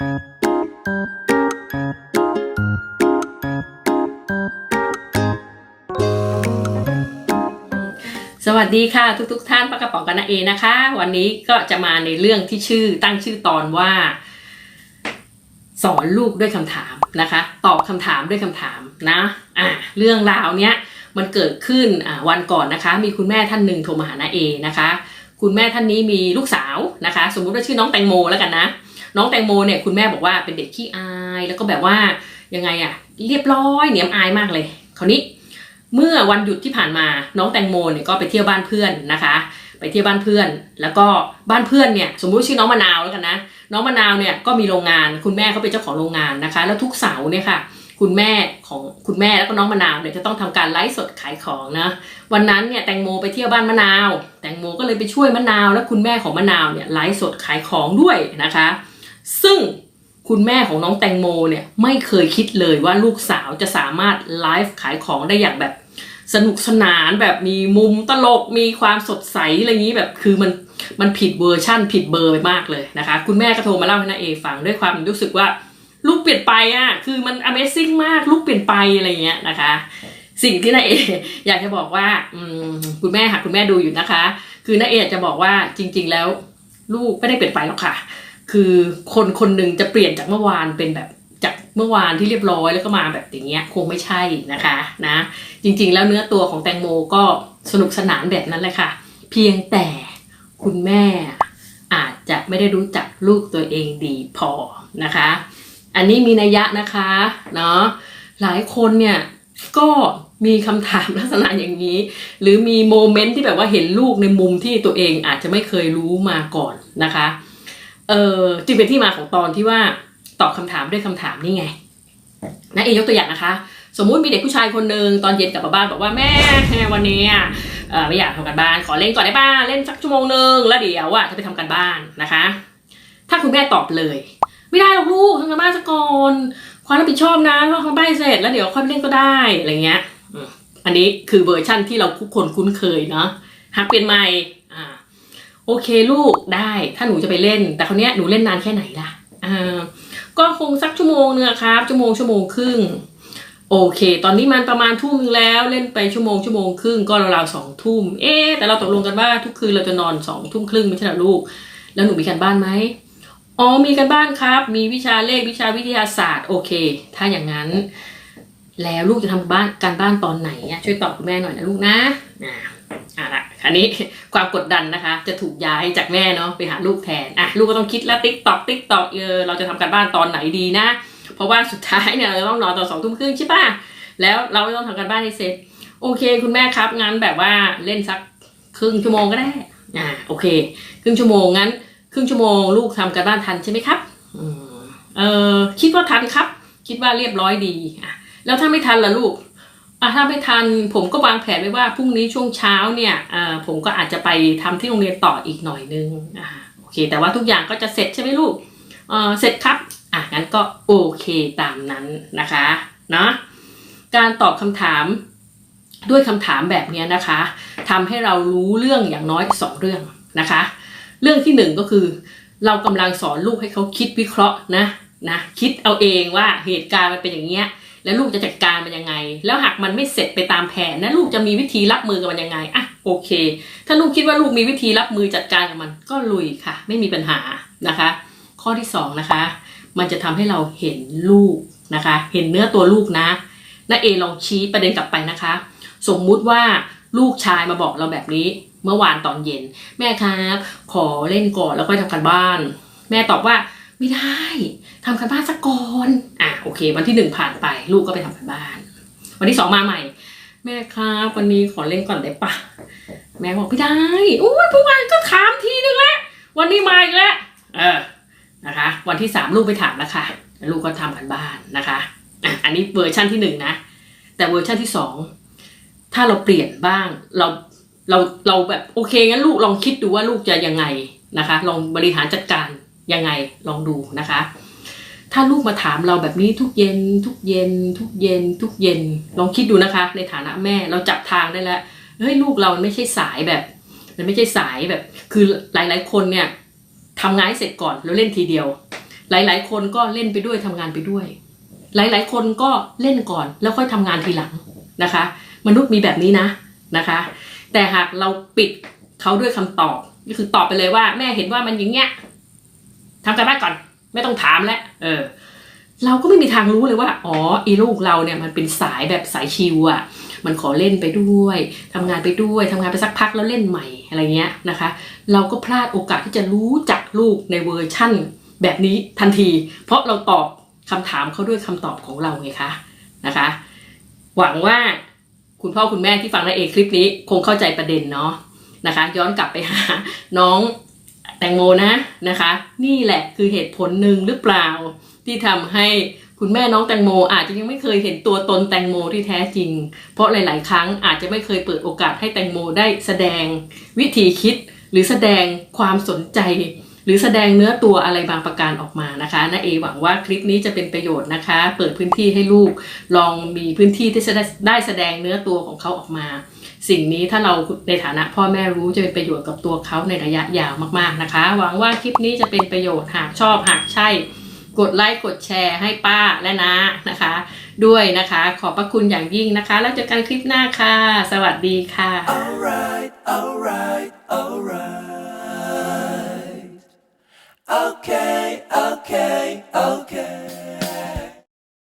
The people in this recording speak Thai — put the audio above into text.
สวัสดีค่ะทุกๆทท่านปากระป๋องกันนะเอนะคะ วันนี้ก็จะมาในเรื่องที่ชื่อตั้งชื่อตอนว่า สอนลูกด้วยคำถามนะคะ ตอบคำถามด้วยคำถามนะอะเรื่องราวเนี้ยมันเกิดขึ้นวันก่อนนะคะ มีคุณแม่ท่านหนึ่งโทรมาหานาเอนะคะ คุณแม่ท่านนี้มีลูกสาวนะคะ สมมุติว่าชื่อน้องแตงโมแล้วกันนะ น้องแตงโมเนี่ยคุณแม่บอกว่าเป็นเด็กขี้อาย แล้วก็แบบว่ายังไงอะเรียบร้อยเหนียมอายมากเลยคราวนี้เมื่อวันหยุดที่ผ่านมาน้องแตงโมเนี่ยก็ไปเที่ยวบ้านเพื่อนนะคะ ไปเที่ยวบ้านเพื่อน แล้วก็บ้านเพื่อนเนี่ยสมมุติชื่อน้องมะนาวแล้วกันนะน้องมะนาวเนี่ยก็มีโรงงาน คุณแม่เขาเป็นเจ้าของโรงงานนะคะ แล้วทุกเสาร์เนี่ยค่ะ คุณแม่ของคุณแม่แล้วก็น้องมะนาวเนี่ยจะต้องทำการไลฟ์สดขายของนะวันนั้นเนี่ยแตงโมไปเที่ยวบ้านมะนาว แตงโมก็เลยไปช่วยมะนาว และคุณแม่ของมะนาวเนี่ยไลฟ์สดขายของด้วยนะคะ ซึ่งคุณแม่ของน้องแตงโมเนี่ยไม่เคยคิดเลยว่าลูกสาวจะสามารถไลฟ์ขายของได้อย่างแบบสนุกสนานแบบมีมุมตลกมีความสดใสอะไรอย่างนี้แบบคือมันมันผิดเวอร์ชั่นผิดเบอร์ไปมากเลยนะคะ คุณแม่ก็โทรมาเล่าให้นาเอฟังด้วยความรู้สึกว่าลูกเปลี่ยนไปอะคือมัน Amazing มากลูกเปลี่ยนไปอะไรเงี้ยนะคะ สิ่งที่นาเออยากจะบอกว่าคุณแม่ค่ะคุณแม่ดูอยู่นะคะ คือนาเอจะบอกว่าจริง ๆ แล้ว ลูกไม่ได้เปลี่ยนไปหรอกค่ะ คือคนคนหนึ่งจะเปลี่ยนจากเมื่อวานเป็นแบบจากเมื่อวานที่เรียบร้อยแล้วก็มาแบบอย่างเงี้ยคงไม่ใช่นะคะนะจริงๆ แล้วเนื้อตัวของแตงโมก็สนุกสนานแบบนั้นแหละค่ะ เพียงแต่คุณแม่อาจจะไม่ได้รู้จักลูกตัวเองดีพอนะคะ อันนี้มีนัยยะนะคะเนาะหลายคนเนี่ยก็มีคำถามลักษณะอย่างนี้ หรือมีโมเมนต์ที่แบบว่าเห็นลูกในมุมที่ตัวเองอาจจะไม่เคยรู้มาก่อนนะคะ เออจึงเป็นที่มาของตอนที่ว่าตอบคำถามด้วยคำถามนี่ไงนะเอยกตัวอย่างนะคะ สมมุติมีเด็กผู้ชายคนหนึ่งตอนเย็นกลับมาบ้านบอกว่าแม่วันนี้ไม่อยากทำการบ้าน ขอเล่นก่อนได้ป่ะเล่นสักชั่วโมงหนึ่งแล้วเดี๋ยวอะจะไปทำการบ้านนะคะ ถ้าคุณแม่ตอบเลย ไม่ได้หรอกลูกทำการบ้านซะก่อนความรับผิดชอบนะก็ทำบ้านเสร็จแล้วเดี๋ยวค่อยไปเล่นก็ได้อะไรเงี้ยอันนี้คือเวอร์ชั่นที่เราทุกคนคุ้นเคยเนาะหากเปลี่ยนใหม่ โอเคลูกได้ถ้าหนูจะไปเล่น แต่คราวเนี้ยหนูเล่นนานแค่ไหนล่ะอ่าก็คงสักชั่วโมงเนึงอะครับ ชั่วโมงชั่วโมงครึ่งโอเค ตอนนี้มันประมาณทุ่มนึงแล้วเล่นไปชั่วโมงชั่วโมงครึ่งก็ราวๆสองทุ่มเอ๊แต่เราตกลงกันว่าทุกคืนเราจะนอนสองทุ่มครึ่งไม่ใช่หรอลูก แล้วหนูมีการบ้านไหมอ๋อมีการบ้านครับ มีวิชาเลขวิชาวิทยาศาสตร์โอเค ถ้าอย่างนั้น แล้วลูกจะทำบ้านการบ้านตอนไหนช่วยตอบคุณแม่หน่อยนะลูกนะ อันนี้ความกดดันนะคะ จะถูกย้ายจากแม่เนาะไปหาลูกแทนอะลูกก็ต้องคิดแล้วติ๊กตอกติ๊กตอกเออเราจะทำการบ้านตอนไหนดีนะ เพราะว่าสุดท้ายเนี่ยเราต้องนอนตอนสองทุ่มครึ่งใช่ป่ะแล้วเราต้องทำการบ้านให้เสร็จ โอเค คุณแม่ครับงั้นแบบว่าเล่นสักครึ่งชั่วโมงก็ได้อ่าโอเค ครึ่งชั่วโมงงั้น ครึ่งชั่วโมง ลูกทำการบ้านทันใช่ไหมครับอเออคิดว่าทันครับ คิดว่าเรียบร้อยดีอะแล้วถ้าไม่ทันล่ะลูก อะถ้าไม่ทันผมก็วางแผนไว้ว่าพรุ่งนี้ช่วงเช้าเนี่ยอ่าผมก็อาจจะไปทำที่โรงเรียนต่ออีกหน่อยนึงอ่าโอเค แต่ว่าทุกอย่างก็จะเสร็จใช่ไหมลูกเออเสร็จครับอะงั้นก็โอเคตามนั้นนะคะเนาะการตอบคำถามด้วยคำถามแบบนี้นะคะทำให้เรารู้เรื่องอย่างน้อยสองเรื่องนะคะ เรื่องที่หนึ่งก็คือ เรากำลังสอนลูกให้เขาคิดวิเคราะห์นะนะคิดเอาเองว่าเหตุการณ์มันเป็นอย่างเงี้ย แล้วลูกจะจัดการมันยังไง แล้วหากมันไม่เสร็จไปตามแผนนะลูกจะมีวิธีรับมือกับมันยังไงอะโอเค ถ้าลูกคิดว่าลูกมีวิธีรับมือจัดการกับมันก็ลุยค่ะ ไม่มีปัญหานะคะ ข้อที่สองนะคะ มันจะทำให้เราเห็นลูกนะคะ เห็นเนื้อตัวลูกนะน้าเอลองชี้ประเด็นกลับไปนะคะ สมมุติว่าลูกชายมาบอกเราแบบนี้เมื่อวานตอนเย็น แม่ครับขอเล่นก่อนแล้วก็ทำการบ้าน แม่ตอบว่าไม่ได้ทำการบ้านสักก่อน โอเค วันที่หนึ่งผ่านไป ลูกก็ไปทำการบ้าน วันที่สองมาใหม่ แม่ครับวันนี้ขอเล่นก่อนได้ปะแม่บอกไม่ได้โอ้ยเมื่อวานก็ถามทีนึงแล้ววันนี้มาอีกแล้วเออนะคะ วันที่สามลูกไปถามแล้วค่ะลูกก็ทำกันบ้านนะคะอะอันนี้เวอร์ชั่นที่หนึ่งนะ แต่เวอร์ชั่นที่สองถ้าเราเปลี่ยนบ้างเราเราเราแบบโอเคงั้นลูกลองคิดดูว่าลูกจะยังไงนะคะ ลองบริหารจัดการยังไงลองดูนะคะ ถ้าลูกมาถามเราแบบนี้ทุกเย็น ทุกเย็น ทุกเย็น ทุกเย็น ลองคิดดูนะคะ ในฐานะแม่เราจับทางได้แล้วเฮ้ยลูกเราไม่ใช่สายแบบ มันไม่ใช่สายแบบ คือหลาย ๆ คนเนี่ยทำงานเสร็จก่อนแล้วเล่นทีเดียว หลาย ๆ คนก็เล่นไปด้วยทำงานไปด้วย หลาย ๆ คนก็เล่นก่อนแล้วค่อยทำงานทีหลังนะคะ มนุษย์มีแบบนี้นะนะคะ แต่หากเราปิดเขาด้วยคำตอบก็คือตอบไปเลยว่า แม่เห็นว่ามันอย่างเงี้ยทำกันบ้านก่อน ไม่ต้องถามแล้วเออ เราก็ไม่มีทางรู้เลยว่า อ๋ออีลูกเราเนี่ยมันเป็นสายแบบสายชิวอะ่ะ มันขอเล่นไปด้วยทำงานไปด้วยทำงานไปสักพักแล้วเล่นใหม่อะไรเงี้ยนะคะ เราก็พลาดโอกาสที่จะรู้จักลูกในเวอร์ชั่น แบบนี้ทันที เพราะเราตอบคำถามเขาด้วยคำตอบของเราไงคะนะคะ หวังว่าคุณพ่อคุณแม่ที่ฟังในเอคลิปนี้ คงเข้าใจประเด็นเนาะนะคะ ย้อนกลับไปหาน้อง แตงโมนะนะคะ นี่แหละคือเหตุผลหนึ่งหรือเปล่า ที่ทำให้คุณแม่น้องแตงโม อาจจะยังไม่เคยเห็นตัวตนแตงโมที่แท้จริง เพราะหลาย ๆ ครั้งอาจจะไม่เคยเปิดโอกาสให้แตงโมได้แสดงวิธีคิด หรือแสดงความสนใจ หรือแสดงเนื้อตัวอะไรบางประการออกมานะคะน้าเอหวังว่าคลิปนี้จะเป็นประโยชน์นะคะ เปิดพื้นที่ให้ลูกลองมีพื้นที่ที่จะได้แสดงเนื้อตัวของเขาออกมา สิ่งนี้ถ้าเราในฐานะพ่อแม่รู้จะเป็นประโยชน์กับตัวเขาในระยะยาวมากๆนะคะ หวังว่าคลิปนี้จะเป็นประโยชน์หากชอบหากใช่ กดไลค์กดแชร์ให้ป้าและนะนะคะ ด้วยนะคะ ขอบพระคุณอย่างยิ่งนะคะ แล้วเจอกันคลิปหน้าค่ะ สวัสดีค่ะ alright, alright, alright. Okay, okay.